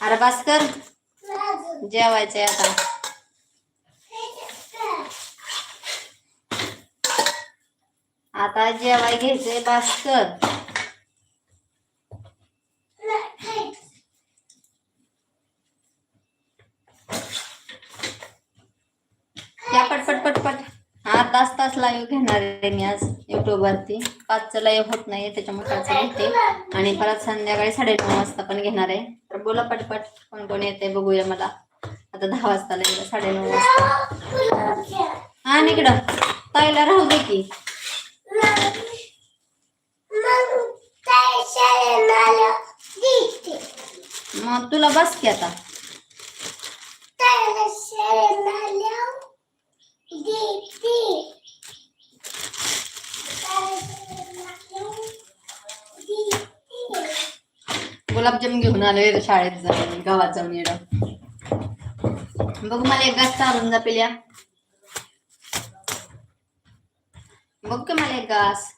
अरे भास्कर जेवायचंय आता. आता जेवाय घ्यायचंय भास्कर या पटपट पटपट हा तास तास लाईव्ह घेणार आहे मी आज. फोटो वरती पाचचं लाईव्ह होत नाहीये त्याच्यामुळे पाचचं घेते आणि परत संध्याकाळी साडेनऊ वाजता पण घेणार आहे. तर बोला पटपट कोण कोण येते बघूया मला. आता दहा वाजता लाईव्ह साडेनऊ वाजता. हा निकडं ताईला राहू दे की. मग तुला बस की आता. गुलाबजाम घेऊन आलोय शाळेत जाऊन गावात जाऊन येणं बघ मला एक चालून जापिल्या बघ की मला एक गास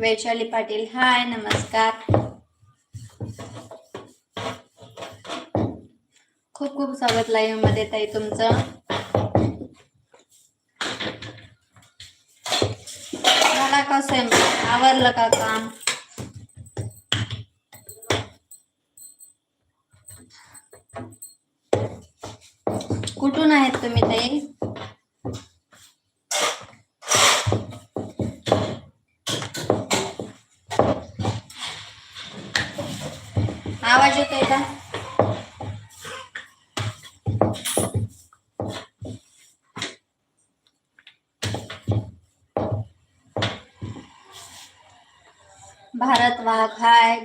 वैशाली पाटील. हाय नमस्कार. खूप खूप स्वागत लाईव्हमध्ये ताई तुमचं. झाला का स्वयंपाक आवरलं का काम? कुठून आहेत तुम्ही ताई?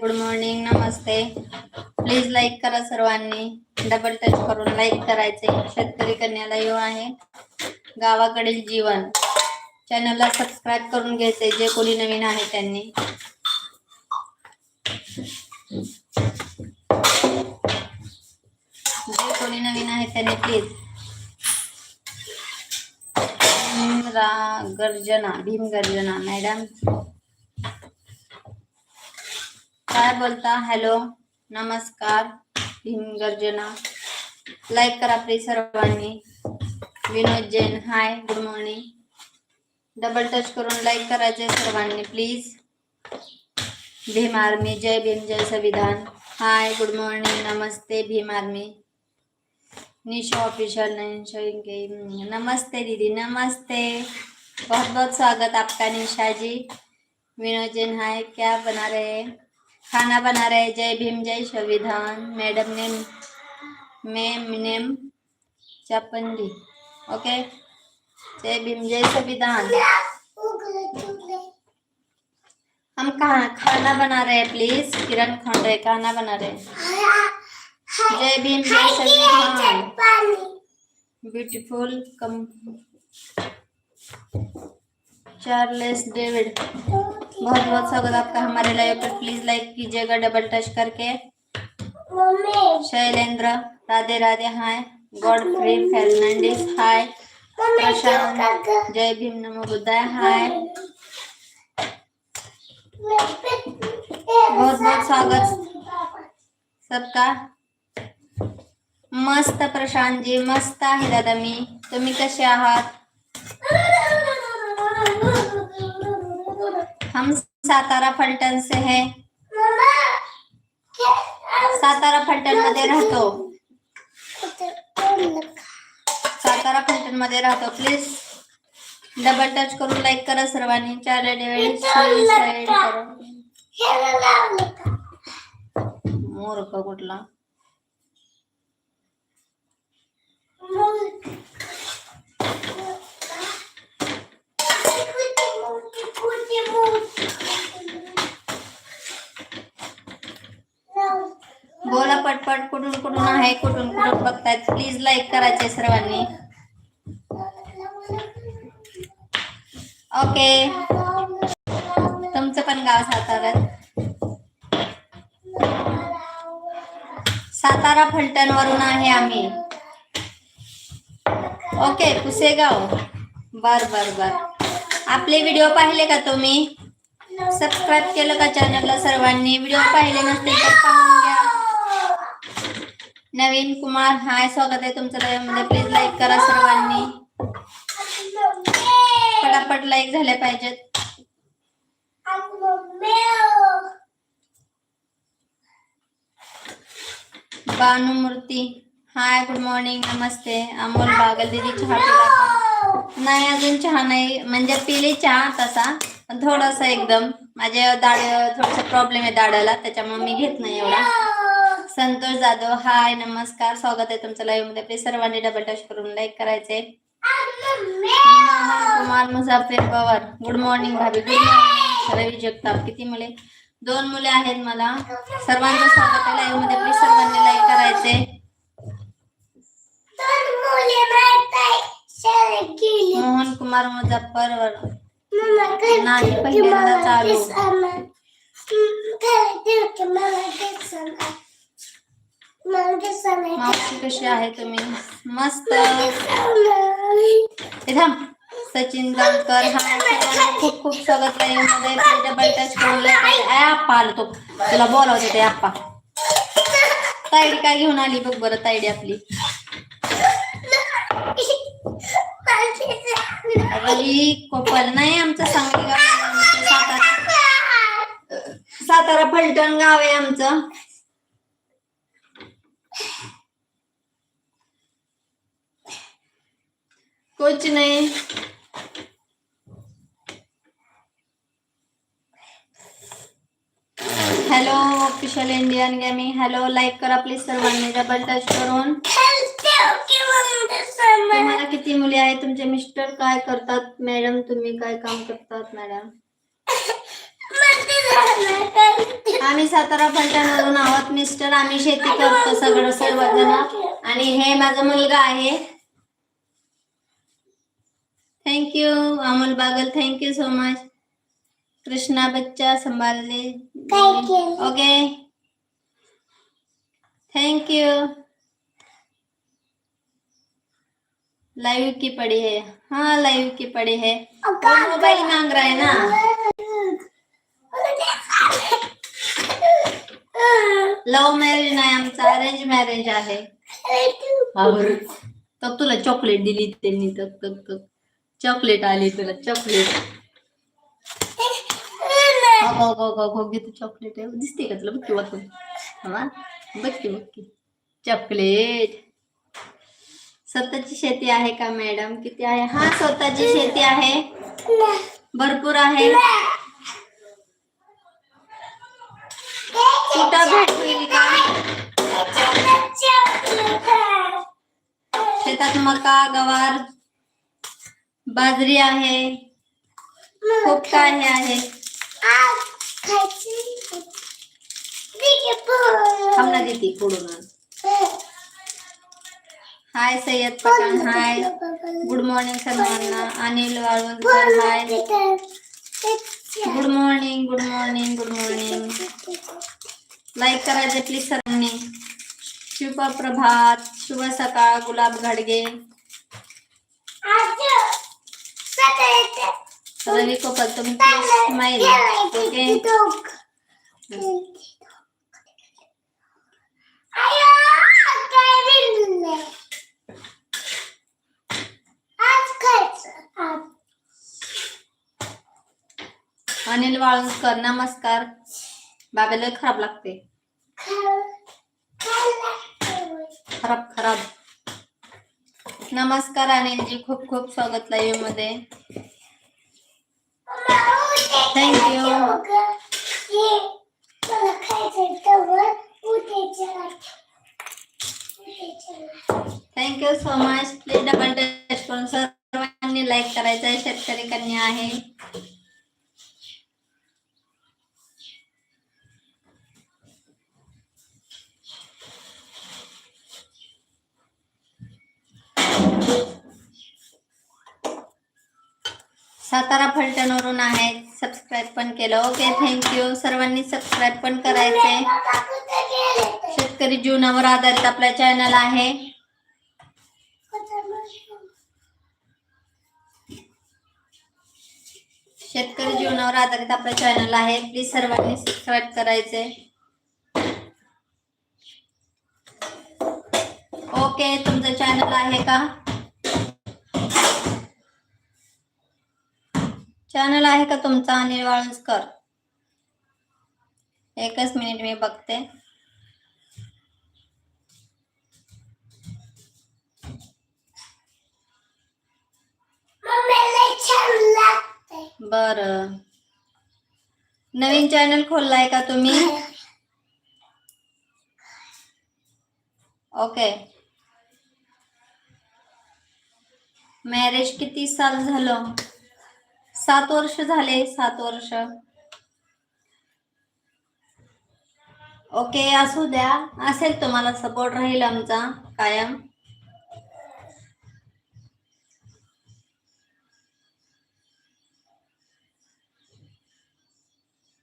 गुड मॉर्निंग नमस्ते. प्लीज लाईक करा सर्वांनी. डबल टच करून लाईक करायचे. शेतकरी कन्याला येऊ आहे. गावाकडील जीवन. चॅनलला सबस्क्राईब करून घ्यायचे जे कोणी नवीन आहे त्यांनी. जे कोणी नवीन आहे त्यांनी प्लीज भीमरा गर्जना भीम गर्जना मॅडम काय बोलता? हॅलो नमस्कार. भीम गर्जना. लाईक करा प्लीज सर्वांनी. Vinod Jain hi good morning double touch करून लाईक करायचे सर्वांनी प्लीज भीम आर्मी जय भीम जय संविधान. हाय गुड मॉर्निंग नमस्ते भीम आर्मी. निशा ऑफिशियल नमस्ते दीदी नमस्ते. बहुत बहुत स्वागत आपका निशा जी विनोद जैन हाय क्या बना रहे हैं? खाना बना रहे। जय भीम, जय संविधान। मैडम ने मैम नेम चपंडी। ओके? जय भीम, जय संविधान। हम कहा खाना बना रहे हैं प्लीज़ किरण खंडे, खाना बना रहे जय भीम, जय संविधान। ब्यूटीफुल कम चार्लेस डेविड बहुत बहुत स्वागत आपका हमारे लाइव पर। प्लीज़ लाइक कीजिएगा डबल टच करके। शैलेंद्र राधे राधे हाय गॉडफ्री फर्नांडिस हाय प्रशांत जय भीम नमो बुद्धाय हाय बहुत बहुत स्वागत सबका। मस्त प्रशांत जी मस्त आहे दादा मी। तुम्ही कसे आहात? हम सातारा फलटण से है। सातारा फलटणमध्ये राहतो। सातारा फलटणमध्ये राहतो प्लीज डबल टच करून लाईक करा सर्वांनी। चार मूर्ख कुठला? बोला पटपट कुठून कुठून आहे कुठून कुठून बघतायत? प्लीज लाईक करायचे सर्वांनी. ओके तुमचं पण गाव सातारा. सातारा फलटण वरून आहे आम्ही. ओके पुसेगाव. बर बर बर. आपले व्हिडिओ पाहिले का तुम्ही? सबस्क्राईब केलं का चॅनलला सर्वांनी? व्हिडिओ पाहिले नसतील तर पाहून घ्या. नवीन कुमार हाय स्वागत आहे तुमचं live मध्ये प्लीज लाईक करा सर्वांनी. पटापट लाईक झाले पाहिजेत. बानुमूर्ती हाय गुड मॉर्निंग नमस्ते. अमोल बागल दिदी चहा पिला नाही अजून चहा नाही. म्हणजे पिली चहा तसा पण थोडासा एकदम. माझ्या दाड थोडासा प्रॉब्लेम आहे दाडाला त्याच्यामुळे मी घेत नाही एवढा. संतोष जाधव हाय नमस्कार. स्वागत आहे तुमचं लाईव्हमध्ये. प्लीज सर्वांनी डबल टच करून लाईक करायचे. कुमार मुझाफिर पवार. गुड मॉर्निंग भाभी. गुड मॉर्निंग रवी जगताप किती मुले? दोन मुले आहेत मला. सर्वांचं स्वागत आहे लाईव्हमध्ये. प्लीज सर्वांनी लाईक करायचे. मोहन कुमार मुझफ्फर नाही पहिल्यांदा चालू मावशी कशी आहे तुम्ही मस्त हे थांब सचिन हाय सर्वांना खूप खूप स्वागत आहे मध्ये डबल टच करून आला तो तुला बोलावते ते आप्पा तायडी काय घेऊन आली बघ बरं तायडी आपली कोपल नाही आमचं सांगली गाव. सातारा सातारा फलटण गाव आहे आमचं. कुछ नाही. Hello official Indian gaming hello like करा प्लीज सर्वांनी. डबल टच करून. तुम्हाला किती मुली आहेत? तुमचे मिस्टर काय करतात? मॅडम तुम्ही काय काम करतात मॅडम? आम्ही सातारा फलटणवरून आहोत मिस्टर. आम्ही शेती करतो सगळं सर्वजण. आणि हे माझा मुलगा आहे. Thank you Amol Bagal. Thank you so much Krishna बच्चा you. ओके थैंक लाइव की पड़ी है। हाँ लाइव की पड़े है। मोबाइल मांग रहा है ना। लव मॅरेज नाही आमचा अरेंज मॅरेज आहे हा बरं. तर तुला चॉकलेट दिली त्यांनी तक तक तक चॉकलेट आली तुला चॉकलेट हो हो हो हो तू चॉकलेट आहे दिसते का तुला बघ हा? बघ बघ चॉकलेट। स्वतःची शेती आहे का मॅडम? किती आहे? हा स्वतःची शेती आहे. भरपूर आहे. कुठं भेटतील का? शेतात मका गवार बाजरी आहे. खूप काही आहे. थांब देते hi Sayyad Pathan hi good morning सर्वांना Anil Walvankar hi good morning good morning good morning like करायचे प्लीज़ सर्वांनी शुभ प्रभात, शुभ सकाळ, गुलाब घाडगे. रवी कोपल, तुम्ही स्माईल ओके अनिल वाळुंकर नमस्कार. बाबाला खराब लागते. खराब खराब. नमस्कार अनिलजी खूप खूप स्वागत लाईव्हमध्ये. Thank you so much please double touch करून सर्वांनी लाईक करायचं आहे शेतकरी कन्या आहे. सातारा फलटणवरून आहेत सबस्क्राईब पण केलं. ओके थँक्यू सर्वांनी सबस्क्राईब पण करायचे? शेतकरी जीवनावर आधारित आपला चॅनल आहे. शेतकरी जीवनावर आधारित आपलं चॅनल आहे. प्लीज सर्वांनी सबस्क्राईब करायचे. ओके तुमचं चॅनल आहे का? चॅनल आहे का तुमचा? अनिल वाळुंजकर. एकच मिनिट मी बघते. बर. नवीन चॅनल खोललाय का तुम्ही? ओके मॅरेज किती साल झालं? सात वर्ष झाले सात वर्ष. ओके असू द्या. असेल तुम्हाला सपोर्ट राहील आमचा कायम.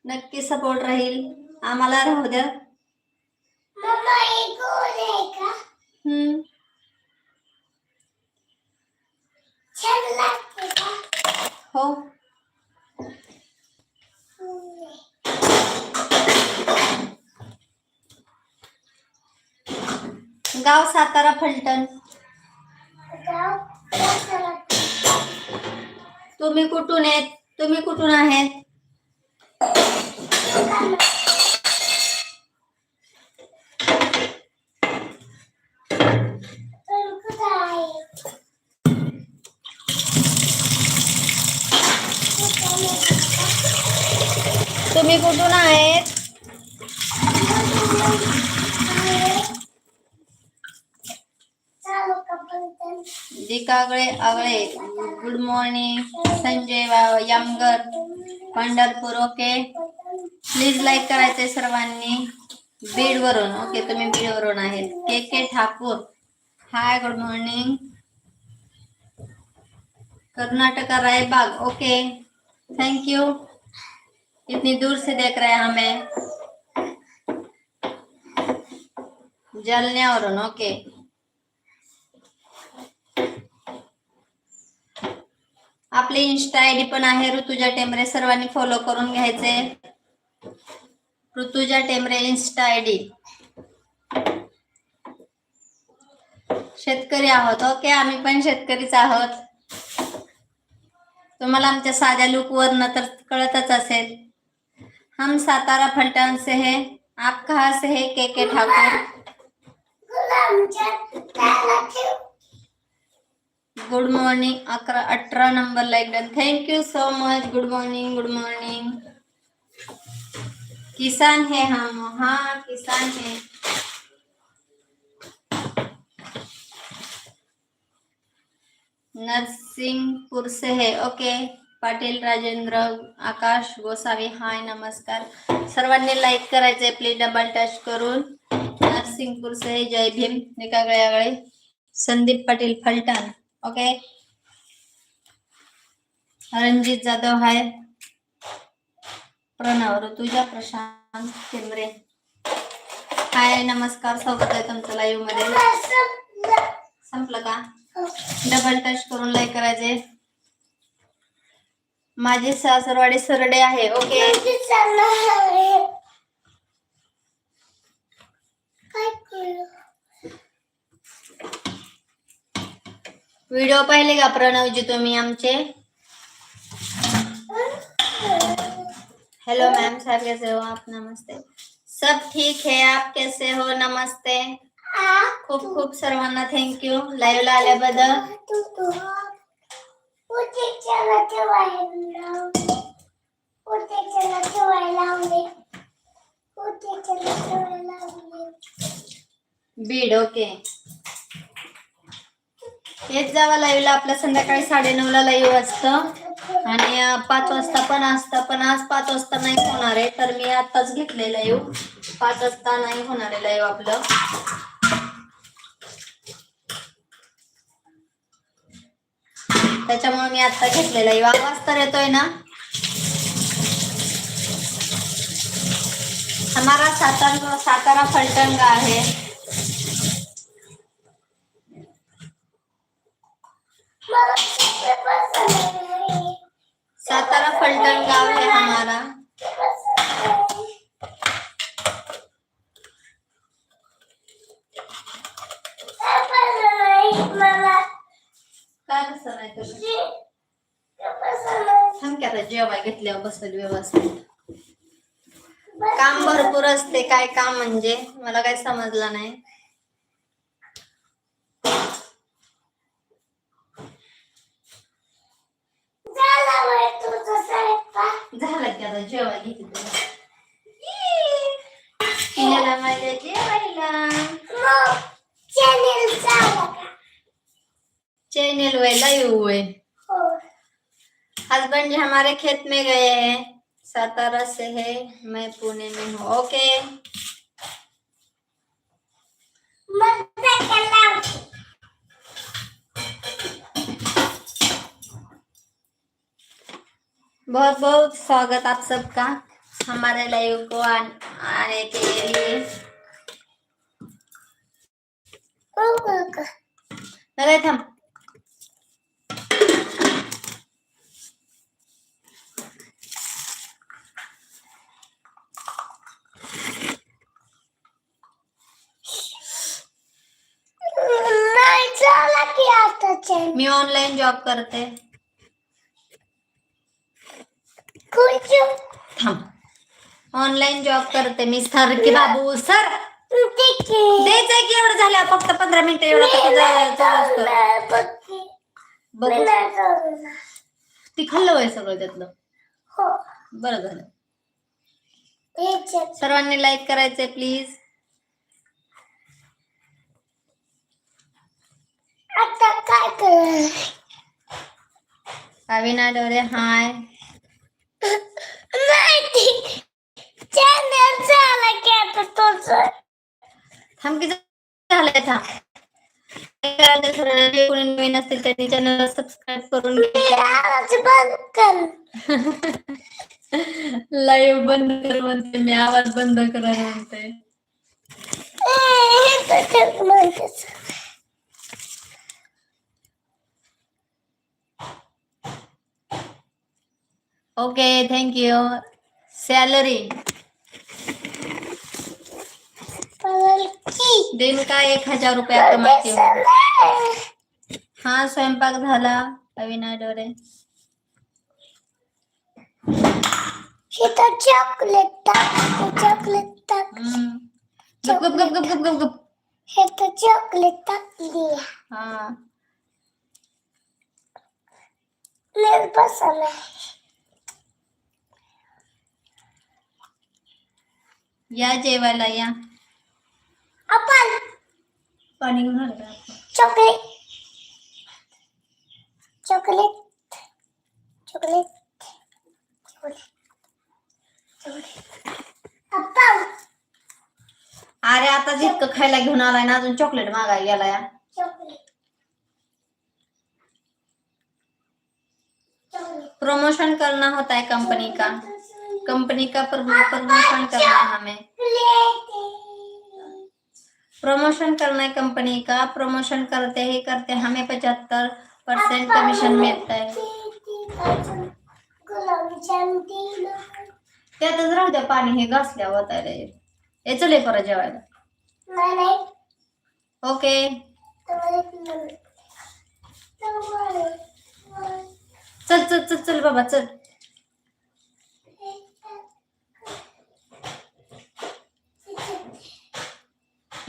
नक्की सपोर्ट राहील. आम्हाला राहू द्या. मम्मा ही गोल आहे का? हम्म. छान लागते का? हो. हम्म. गाव सातारा फलटण. गाव कसं लागते? तुम्ही कुठून आहेत? तुम्ही कुठून आहेत पण कुठं आहे कुठं आहे? तुम्ही कुठून आहेत? दिकागळे Agale good morning Sanjay Yamgar Pandharpur okay please like करायचे सर्वांनी. बीड वरून ओके तुम्ही बीड वरून आहेत. K K Thakur. Hi good morning Karnataka Raibag okay thank you इतनी दूर से देख रहे हैं हमें। जलन्यावरून ओके आपली इन्स्टा आयडी पण आहे ऋतुजा टेमरे सर्वांनी फॉलो करून घ्यायचे. ऋतुजा टेमरे इन्स्टा आयडी शेतकरी आहोत ओके? आम्ही पण शेतकरीच आहोत. तुम्हाला आमच्या साध्या लुक वरनं तर कळतच असेल. हम सातारा फलटण से है। आप कहाँ से है, K K Thakur? Good morning अकरा अठरा number like done. Thank you so much good morning good morning किसान है हम। हाँ किसान है। नरसिंहपुर से है। ओके पाटील राजेंद्र आकाश गोसावी हाय नमस्कार. सर्वांनी लाईक करायचंय प्लीज डबल टच करून. नरसिंगपूर से जय Bhim Nikagale Sandeep Patil Phaltan okay Ranjit Jadhav hi Pranav Rutuja Prashant Kendre. Hi नमस्कार स्वागत आहे तुमचं लाईव्हमध्ये. संपलं. संपलं का? डबल टच करून लाईक करायचे माझी सासरवाडी सरडे आहे ओके? व्हिडिओ पाहिले का प्रणवजी तुम्ही आमचे? हेलो मैम साहब कैसे हो आप नमस्ते. सब ठीक है? आप कैसे हो? नमस्ते. खूप खूप सर्वांना थँक्यू लाईव्ह ला आल्याबद्दल. तू तू उद्याच्याला ठेवायला उद्याच्याला ठेवायला लावले. उद्याच्याला ठेवायला लावले. बीड ओके. हेच जावा लाईव्ह ला. संध्याकाळी साडेनऊ ला लाईव्ह असतं. आणि पाच वाजता पण असतं पण आज पाच वाजता नाही होणार आहे. तर मी आताच घेतले लाईव्ह पाच वाजता नाही होणार आहे लाईव्ह आपलं. त्याच्यामुळे मी आता घेतलेला. आहे आवाज तर येतोय ना? हमारा सातारा सातारा फलटण का है सातारा फलटण आहे है हमारा ते पसंत नाही. ते पसंत नाही मला. काय कसं नाही तुझं ते ते पसंत नाही. थांब की आता जेवाय घेतल्यावर बसेल व्यवस्थित. काम भरपूर असते काय काम म्हणजे मला काही समजलं नाही झाला की आता जेवाय घेते तुला माझ्या जेवायला? चैनल हुए लाइव हुए हो. हस्बैंड जी हमारे खेत में गए हैं। सातारा से है मैं पुणे में हूँ। ओके. बहुत बहुत स्वागत आप सबका हमारे लाइव को आन, आने के लिए। हो का मी ऑनलाइन जॉब करते. थांब. ऑनलाइन जॉब करते मी सर की बाबू. सर. द्यायचंय की एवढं झालं? फक्त पंधरा मिनिटं एवढं बघू. ती खाल्लं वय सगळं त्यातलं? हो. बरं झालं. सर्वांनी लाईक करायचंय प्लीज आता काय करणार अविना डोरे हाय. नाही ती चॅनल झाला की आता तुझं. थांब की झालंय थांब. कोणी नवीन असतील त्यांनी चॅनल सबस्क्राईब करून कर. लाईव्ह बंद कर म्हणते मी आवाज बंद करायला म्हणते. ओके थैंक यू सैलरी दिन का एक हज़ार रुपया कमाती हूँ। हाँ स्वयंपाक झाला अविनाश डोरे। चॉकलेट चॉकलेट टाक गुप गुप तो चॉकलेट लिया। हाँ। मेरे है। या जेवायला या. आपण. पाणी घेऊन आलं का? Chocolate. Chocolate. Chocolate. Chocolate. Chocolate अरे आता जितकं खायला घेऊन आलाय ना अजून चॉकलेट मागायला गेला या प्रमोशन करना होता है कंपनी का? कंपनी का प्रमोशन करना है हमें। प्रमोशन करना है कंपनी का। प्रमोशन करते ही करते हमें पचहत्तर परसेंट कमीशन गुलाबजाम दिलं त्यातच राहू द्या पाणी हे घासल्या होतायला हे चले परत जेवायला ओके। चल चल चल चल, बाबा, चल।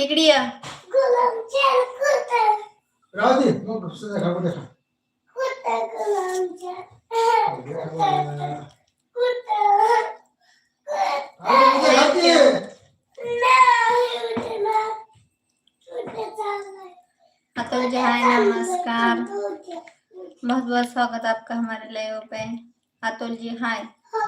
इकडे या गुलाबजाम कुठं राहू दे मग संध्याकाळमध्ये खा कुठं गुलाबजाम कुठं अरे उद्या खा की. नाही उद्या ना. उद्या चाललंय. अतुल जी हाय नमस्कार उद्या. बहुत बहुत स्वागत आपका हमारे लाइव पे अतुल जी हाय हो,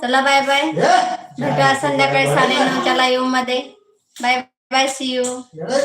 चला बाय बाय? भेटूया संध्याकाळी साडे नऊच्या लाईव्हमध्ये. Bye bye see you